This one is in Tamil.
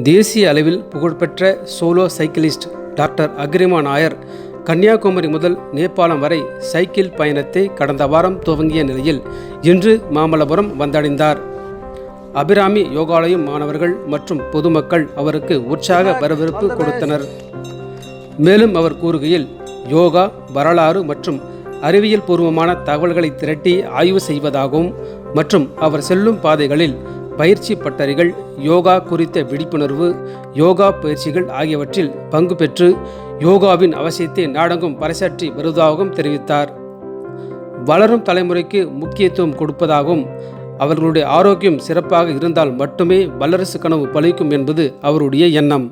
தேசிய அளவில் புகழ்பெற்ற solo cyclist doctor Agrima Nair Kanyakumari முதல் நேபாளம் வரை சைக்கிள் பயணத்தை கடந்த வாரம் துவங்கிய நிலையில் இன்று மாமல்லபுரம் வந்தடைந்தார். அபிராமி யோகாலயம் மாணவர்கள் மற்றும் பொதுமக்கள் அவருக்கு உற்சாக வரவேற்பு கொடுத்தனர். மேலும் அவர் கூறுகையில் யோகா வரலாறு மற்றும் அறிவியல் பூர்வமான தகவல்களை திரட்டி ஆய்வு செய்வதாகவும் மற்றும் அவர் செல்லும் பாதைகளில் பயிற்சி பட்டறைகள் யோகா குறித்த விழிப்புணர்வு யோகா பயிற்சிகள் ஆகியவற்றில் பங்கு பெற்று யோகாவின் அவசியத்தை நாடங்கும் பறைசாற்றி வருவதாகவும் தெரிவித்தார். வளரும் தலைமுறைக்கு முக்கியத்துவம் கொடுப்பதாகவும் அவர்களுடைய ஆரோக்கியம் சிறப்பாக இருந்தால் மட்டுமே வல்லரசு கனவு பலிக்கும் என்பது அவருடைய எண்ணம்.